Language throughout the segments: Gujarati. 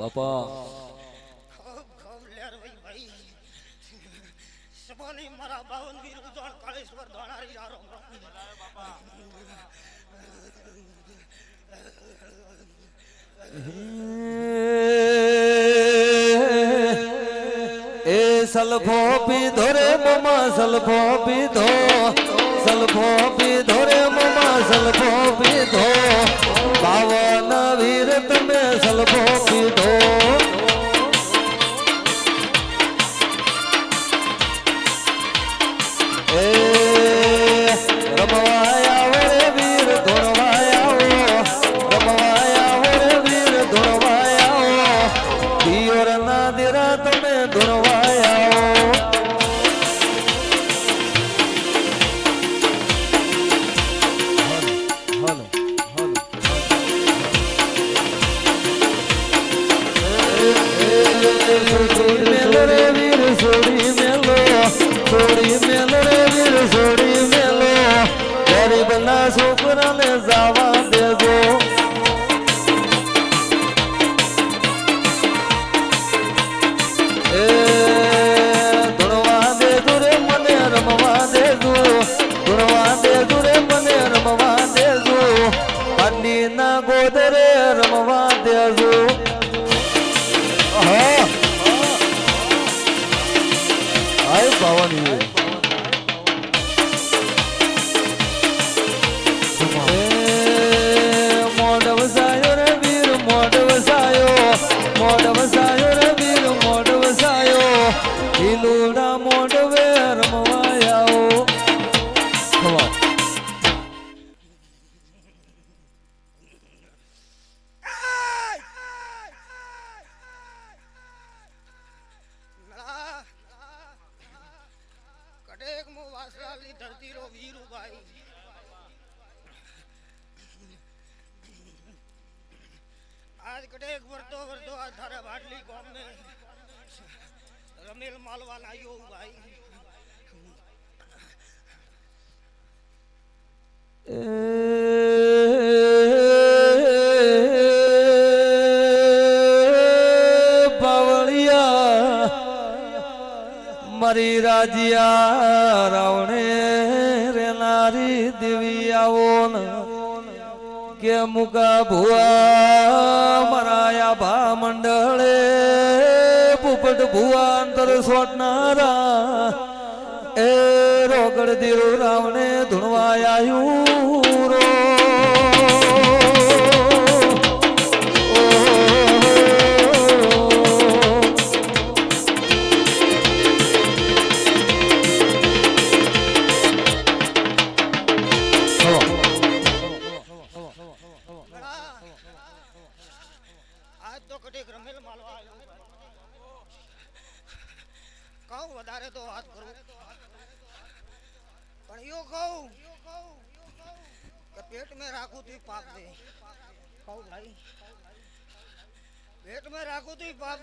બાપા. મારા બાવન વીર ઉજવણ કાળેશ્વર ધોણારી જારો એ સલફો પીધો રે મમા, સલફો પીધો સલફો પીધો રે મમા, સલફો પીધો બાવન વીર તમે સલફો પીધો છોકરાને જવા આય કડેક વર્તો વર્તો આ થારા વાટલી ગામ ને રમેલ માલવાન આવ્યો ભાઈ. મારી રાજિયા રાવણે રે નારી દેવી આવો ને. કે મુકા ભુવા મરાયા ભા મંડળે, પુપટ ભુવા અંતર સોટનારા એ રોગડ દીરો રાવણે યુ રો.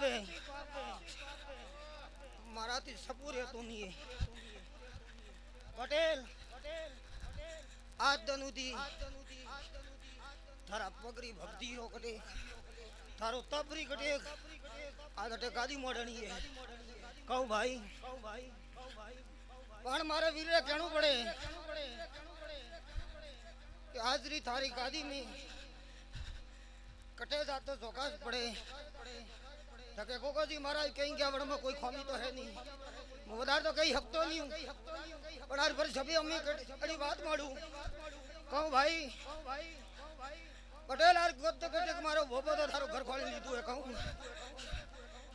દે મારાથી સપુર હતો નહીં. પટેલ. આ દનુદી તારા પગરી ભક્તિ રો કટે તારો તબરી કટે આ કટે ગાદી મોડણી હે કહું ભાઈ, પણ મારે વીરે કહેવું પડે કે હાજરી તારી ગાદી में કટે જાતો ચોકાસ પડે. તકે કોકોજી મહારાજ કઈ ગયા વડમાં કોઈ ખામી તો હે નહીં. હું વધારે તો કઈ હકતો નહીં પણ આજ પર છબી અમી કડી વાત માડું. કહું ભાઈ, પટેલ આર ગોત તો કટેક મારો ભોબો તો તારું ઘર ખોલી લીધું હે, કહું.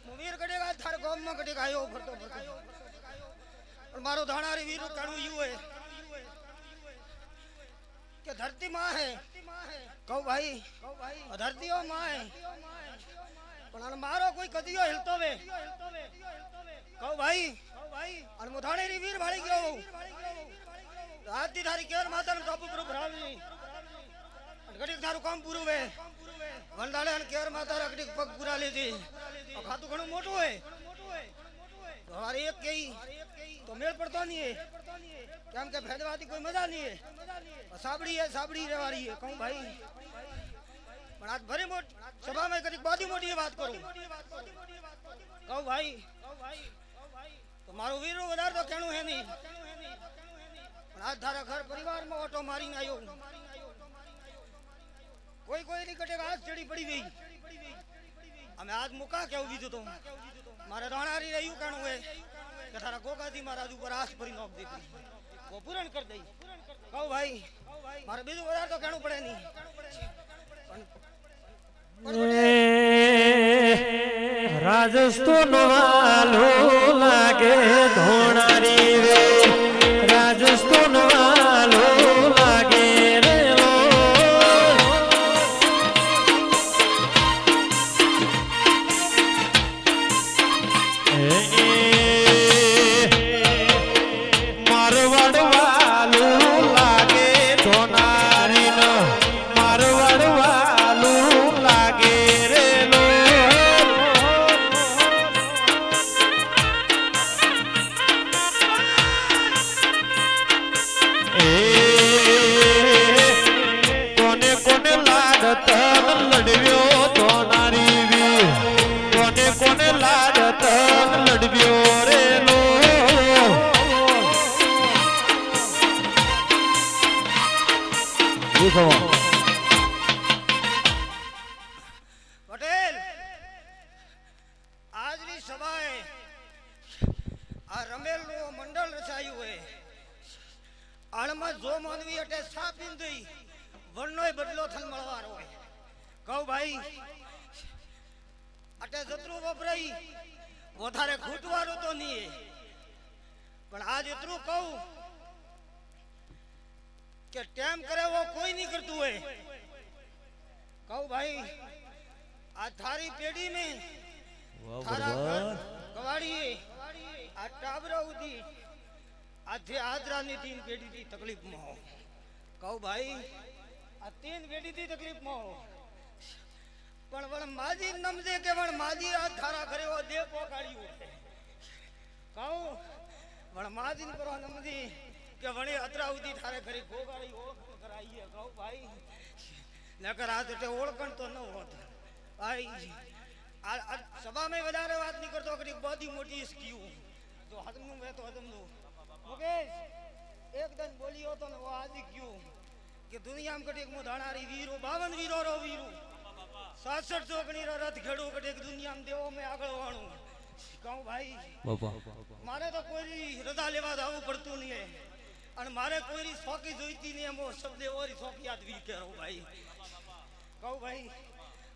હું વીર કટેક આજ તારા ગામમાં કટેક આવ્યો ફરતો ફરતો. પણ મારો ધાણારી વીર કાણું યુ હે. કે ધરતી માં હે? કહું ભાઈ ધરતીઓ માં હે? પણ મારો કોઈ કદીયો હિલતો વે. કહું ભાઈ, અને મુથાણી ધાણેરી વીર ભાળી ગયો આજથી તારી કેર માતાનું કાબુ પર ભરાવી ઘડીક તારું કામ પૂરું વે. વંદાળે અને કેર માતા ઘડીક પગ પૂરા લીધી. ખાતું ઘણું મોટું હોય. હવારે એક કઈ, તો મેળ પડતો નહીં. કેમ કે ભેદવાથી કોઈ મજા નહીં. સાબડી સાબડી રહેવારી હે કહું ભાઈ પણ આજ ભરી મોટ સભામાં કદી બધી મોટી વાત કરું. કહું ભાઈ, તો મારું વીરું વધારે તો કેણું હે નહીં. પણ આજ ધારા ઘર પરિવારમાં ઓટો મારીને આવ્યો કોઈ કોઈ ની કટે આજ ચડી પડી ગઈ. અમે આજ મુકા કેવું દીધું તો? મારે રણારી રહ્યું કેણું હે કે તારા ગોગાથી મારા આજ ઉપર આસ ભરી નોક દીધી. વો પૂરણ કરી દઈ. કહું ભાઈ, મારે બીજું વધારે તો કેણું પડે નહીં. રાજસ્થાન વાલો લાગે ધોણારી રે આ રમેલનું મંડળ રચાયું હોય. આળમાં જો માનવી એટલે સાપીન દઈ વરનોય બદલો થલ મળવાનો હોય. કહું ભાઈ અટે જતરું વપરાઈ વધારે ખૂટવાનું તો નહીં પણ આજ એટલું કહું કે ટેમ કરે એવો કોઈ નહીં કરતું હોય. કહું ભાઈ આ થારી પેઢી में આજે આજરાની તીન પેઢી થી તકલીફમાં હો. કહું ભાઈ, આ તીન પેઢી થી તકલીફમાં હો. પણ વણ માજી નમજે કે વણ માજી આ ધારા કર્યો દે પોકાડ્યું કહું, વણ માજી કરો નમજી કે વણે અત્રાવતી ધારે કરી ગોગાડી ઓળખ કરાઈએ. કહું ભાઈ, નકર આ તો ઓળખણ તો ન હોત. ભાઈ, આ સભામાં વધારે વાત નહીં કરતો કરી બધી મોટી સ્કીમ તો હજમનું મેં તો હજમનું મુકેશ એક દન બોલ્યો તો ને વો આજી ક્યું કે દુનિયામાં કટેક મો ધાણારી વીરો બાવન વીરો રો વીરો. સાસઠ ચોકડી રો રથ ખેડો કટેક દુનિયામાં દેવો મેં આગળ વાણું. કહું ભાઈ મારે તો કોઈ રજા લેવા જવું પડતું નહીં અને મારે કોઈ શોખી જોઈતી નહીં એમ શબ્દે ઓરી શોકી યાદ વી કરો ભાઈ. કહું ભાઈ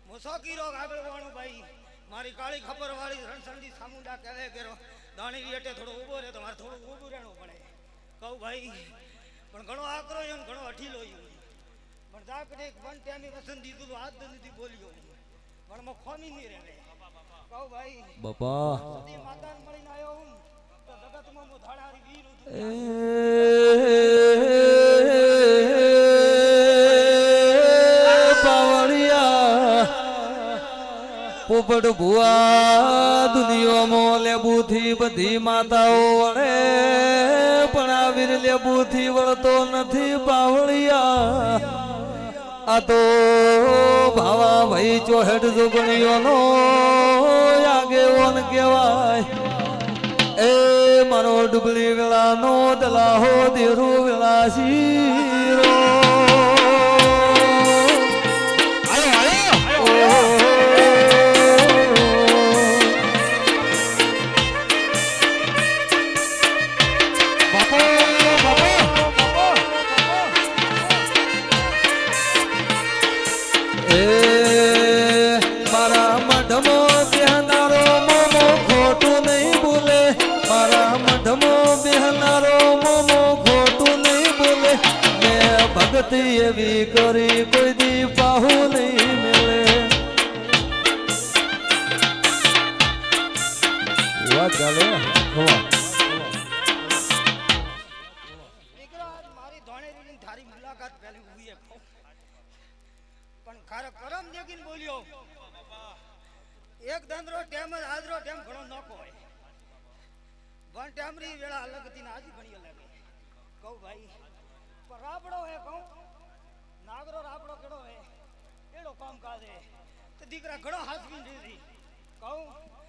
હું શોખી રોગ આગળ વાણું ભાઈ. મારી કાળી ખબર વાળી રણસંડી સામુંડા કહેવે કેરો દાણી અટે થોડો ઊભો રહે તો મારે થોડું ઊભું રહેવું પડે. કહું ભાઈ પણ ઘણો આકરો એમ ઘણો અઠીલો એમ પણ એક વન ટાઈમે વસન દીધું તો હાથ નથી બોલ્યો પણ મો ખોમી નહીં રહે. કહું ભાઈ બાપા. સતી માતાને મળીને આવ્યો હું તો જગતમાં હું ધાડારી વીર પોપટ ભુવા દુનિયામાં લેબુથી બધી માતાઓ વળે પણ આ વીર લેબુથી વળતો નથી પાવળિયા. આ તો ભાવા ભાઈ ચોહેઠ જોગણીઓનો આગેવન કહેવાય. એ મારો ડુબલી વેળાનો દલાહો દેરુ વેળા શીરો. ઊભી હે કહું. પણ ખારો કરમ દેખીને બોલ્યો એક દંદરો ટેમ જ આજરો ટેમ ઘણો નોખો હોય વન ટેમરી વેળા અલગ હતી ને આજી ઘણી અલગ. કહું ભાઈ પણ રાબડો હે કહું નાગરો રાબડો કેડો હે એડો કામ કાજે તે દીકરા ઘણો હાથવી દીધી કહું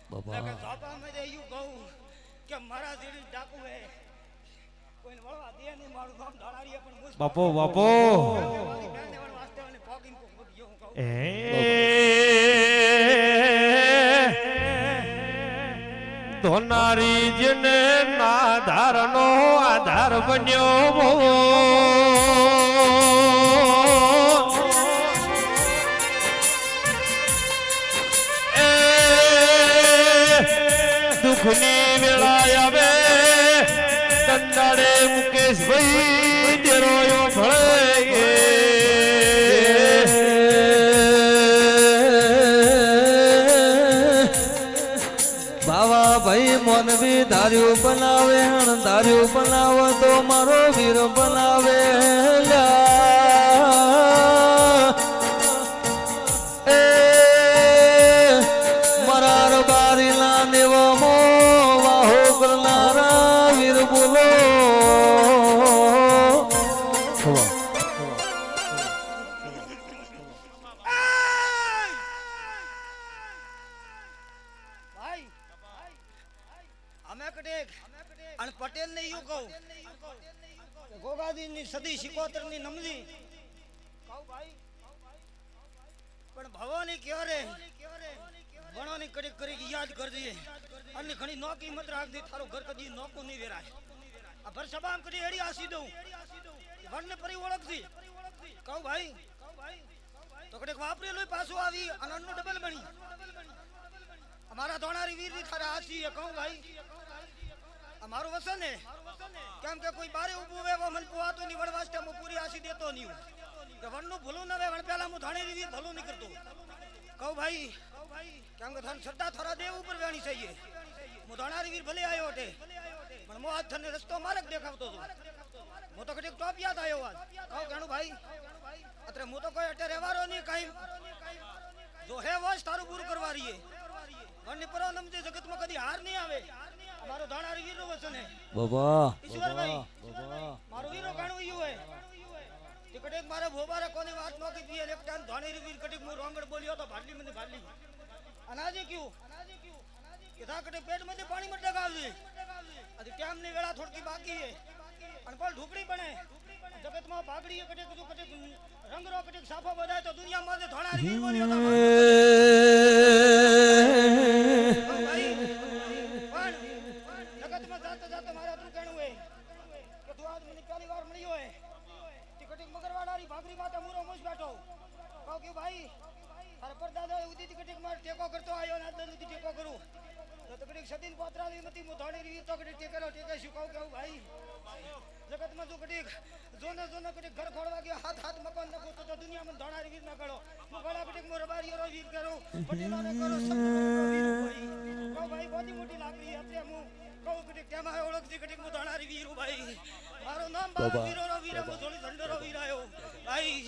બાપા. મેં કે ઝાપામાં જ એવું કહું કે મારા જેવી ડાકુ હે. કોઈને વળવા દે નહીં મારું નામ ધાણારીએ પણ બાપો બાપો. ધોનારી જને નાધારનો આધાર બન્યો એ દુઃખની વેળા આવે કંડાળે મુકેશભાઈ દેરોયો ભળે બાવા ભાઈ મોનવી ધાર્યું બનાવે હણ ધાર્યું બનાવ, તો મારો વીર ઘણી નોકી મત રાખજે તારું ઘર કદી નોકું નહીં વેરાય. આ ભર સભામ કરી એડી આસી દઉં. વણને પરી ઓળખતી કહું ભાઈ, તો કડીક વાપરેલું પાછું આવી અને અન્નનું ડબલ બની. અમારા ધોણારી વીર તારા આસી એ કહું ભાઈ અમારું વસન હે. કેમ કે કોઈ બારે ઊભું વેવો મન પુવાતો ની વડવાસ્તે હું પૂરી આસી દેતો નહીં. કે વણનું ભૂલું ન હોય, વણ પેલા હું ધોણેરી વીર ભલું નહીં કરતો. કહું ભાઈ, કેમ કે ધન શ્રદ્ધા થોડા દેવ ઉપર વેણી થઈએ હું ધોણારી વીર ભલે આવ્યો હટે પણ મો આજ તને રસ્તો મારક દેખાવતો હતો. હું તો કડીક ટોપ યાદ આવ્યો આજ. કહું કેણું ભાઈ અત્રે હું તો કોઈ અટે રહેવારો નહીં કાંઈ. જો હે વશ તારું પૂરું કરવા રહીએ વણની પરો નમજે જગતમાં કદી હાર નહીં આવે. અમારો ધાણારી વીરનો વચન બાબા ઈશ્વરભાઈ મારો વીરો કાણું ઈયું હે. તે કટેક મારે ભોબારે કોની વાત નો કીધી એક ટાઈમ ધાણેરી વીર કટેક હું રોંગડ બોલ્યો તો ભાડલી મને ભાડલી. અનાજે ક્યું? કે થા કટેક પેટમાંથી પાણી મત લગાવજે. આજે ટાઈમની વેળા થોડકી બાકી છે. અને પણ ઢુકડી બને. જગતમાં ભાગડી કટે કટે કટેક રંગરો કટે, સાફો બધાય તો દુનિયામાં જે બોલ્યો તો ભાઈ, પણ જગતમાં જાતા જાતા મારે આટલું કહેવું હે કે તું આજ મને પહેલી વાર મળ્યો હે તે કટીક મગરવાડાની ભાગરી માથે મૂરો મોજ બેઠો કહું કે ભાઈ, તારા પરદાદા ઉદી થી કટીક ટેકો કરતો આવ્યો ને ટેકો કરું. કટીક સદીન પોતરાવી મતી મુથાણી ધોણી રીવી કટીક ટેકેલો ટેકે શું કહું કેવું ભાઈ. જગતમાં તું કડીક જોને જોને કટીક ઘર ખોળવા ગયો હાથ હાથ મકાન નખો તો તો દુનિયામાં ધોણારી વીર ના કરો હું ઘણા કડીક મોર રબારીઓ રો વીર કરું પટેલોને કરો સબ કહું ભાઈ બોધી મોટી લાગણી અત્રે હું. કહું કટીક તેમાં ઓળખતી કટીક હું ધોણારી વીર હું ભાઈ. મારું નામ બાબા. વીરો રો વીર હું થોડી ધંડરો વીર આયો. ભાઈ.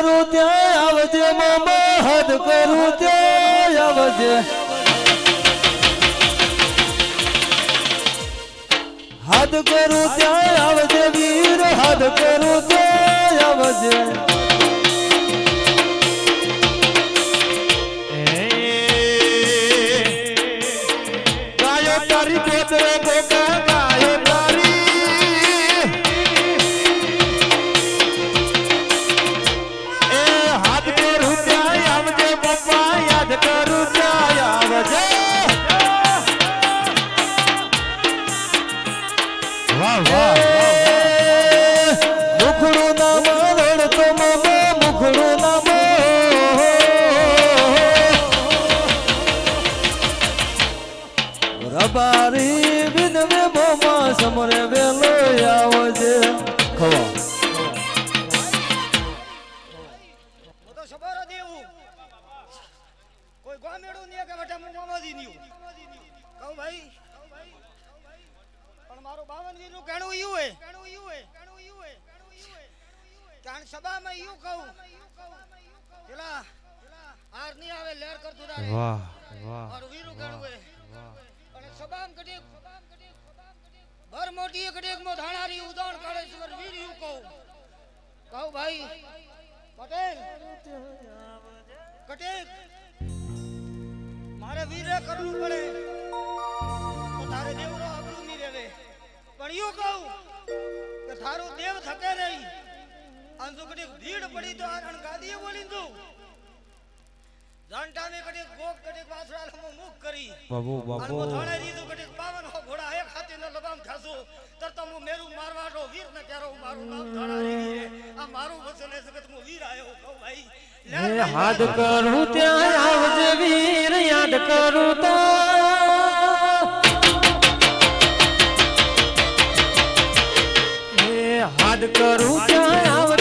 કરું ત્યાં આવજે મામા, હદ કરું ત્યાં આવજે. હદ કરું ત્યાં આવજે, વીર, હદ કરું ત્યાં આવજે. સબરો દેવું કોઈ ગોમેડું નહીં કે વટા હું મામાજી નહીં કહું ભાઈ પણ મારું બાવનજી વીરનું કહેણું યું હે. કારણ સભામાં યું કહું. પેલા હાર નહીં આવે લેર કરતું તારે. વાહ વાહ મારું વીરું કહેણું હે. અને સભામાં કદી ભર મોટી એક ડેક મો ધાણારી ઉદાણ કાળેશ્વર વીર્યું કહું. કહું ભાઈ પટેલ કટેક મારે વીરે કરવું પડે. તો તારે દેવરો આબરૂ નહીં રહેવે પણ યું કહું કે, તારું દેવ થકે રહી. અને જો કડીક ભીડ પડી તો આ ગાદીએ બોલી તું જાણટામે કડીક ગોક કડીક વાસડા મુખ કરી. બાબુ અને હું ધોળે રીધું કડીક હો ઘોડા એક હાથી ને લગામ ખાસું તરતો હું મેરું મારવાડો વીર ને ક્યારો મારું નામ ધોળા રે આ મારું વચન એ જગત હું વીર આયો કહું ભાઈ. લે હે કરું ત્યાં આવજે વીર યાદ કરું તો. હાદ કરું ત્યાં આવજે